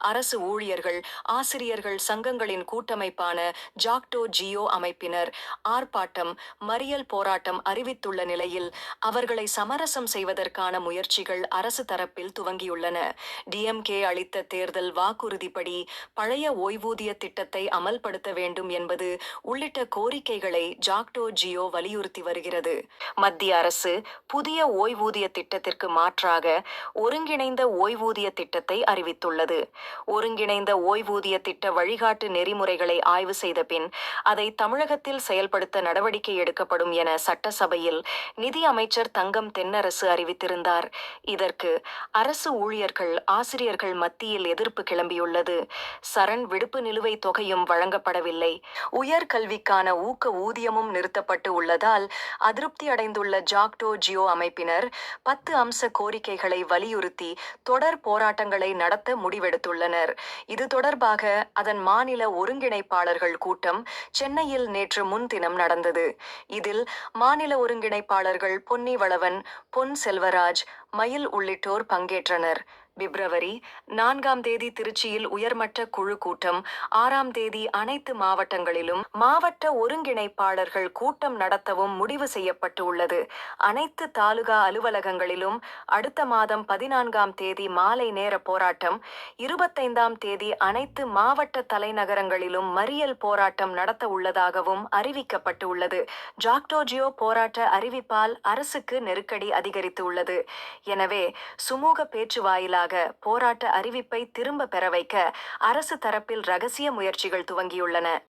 அரசு ஊழியர்கள் ஆசிரியர்கள் சங்கங்களின் கூட்டமைப்பான ஜாக்டோ ஜியோ அமைப்பினர் ஆர்ப்பாட்டம் மறியல் போராட்டம் அறிவித்துள்ள நிலையில் அவர்களை சமரசம் செய்வதற்கான முயற்சிகள் அரசு தரப்பில் துவங்கியுள்ளன. டிஎம்கே அளித்த தேர்தல் வாக்குறுதிப்படி பழைய ஓய்வூதிய திட்டத்தை அமல்படுத்த வேண்டும் என்பது உள்ளிட்ட கோரிக்கைகளை ஜாக்டோ ஜியோ வலியுறுத்தி வருகிறது. மத்திய அரசு புதிய ஓய்வூதிய திட்டத்திற்கு மாற்றாக ஒருங்கிணைந்த ஓய்வூதிய திட்டத்தை அறிவித்துள்ளது. ஒருங்கிணைந்த ஓய்வூதிய திட்ட வழிகாட்டு நெறிமுறைகளை ஆய்வு செய்த பின் அதை தமிழகத்தில் செயல்படுத்த நடவடிக்கை எடுக்கப்படும் என சட்டசபையில் நிதி அமைச்சர் தங்கம் தென்னரசு அறிவித்திருந்தார். இதற்கு அரசு ஊழியர்கள் ஆசிரியர்கள் மத்தியில் எதிர்ப்பு கிளம்பியுள்ளது. சரண் விடுப்பு நிலுவைத் தொகையும் வழங்கப்படவில்லை. உயர்கல்விக்கான ஊக்க ஊதியமும் நிறுத்தப்பட்டு உள்ளதால் அதிருப்தி அடைந்துள்ள ஜாக்டோ ஜியோ அமைப்பினர் பத்து அம்ச கோரிக்கைகளை வலியுறுத்தி தொடர் போராட்டங்களை நடத்த முடிவெடுத்துள்ளனர். இது தொடர்பாக அதன் மாநில ஒருங்கிணைப்பாளர்கள் கூட்டம் சென்னையில் நேற்று முன்தினம் நடந்தது. இதில் மாநில ஒருங்கிணைப்பாளர்கள் பொன்னி வளவன் பொன் செல்வராஜ் மயில் உள்ளிட்டோர் பங்கேற்றனர். பிப்ரவரி நான்காம் தேதி திருச்சியில் உயர்மட்ட குழு கூட்டம். ஆறாம் தேதி அனைத்து மாவட்டங்களிலும் மாவட்ட ஒருங்கிணைப்பாளர்கள் கூட்டம் நடத்தவும் முடிவு செய்யப்பட்டு உள்ளது அனைத்து தாலுகா அலுவலகங்களிலும் அடுத்த மாதம் பதினான்காம் தேதி மாலை நேர போராட்டம். இருபத்தைந்தாம் தேதி அனைத்து மாவட்ட தலைநகரங்களிலும் மறியல் போராட்டம் நடத்த உள்ளதாகவும் அறிவிக்கப்பட்டு உள்ளது ஜாக்டோஜியோ போராட்ட அறிவிப்பால் அரசுக்கு நெருக்கடி அதிகரித்து உள்ளது எனவே சுமூக பேச்சு வாயிலாக போராட்ட அறிவிப்பை திரும்ப பெற வைக்க அரசு தரப்பில் ரகசிய முயற்சிகள் துவங்கியுள்ளன.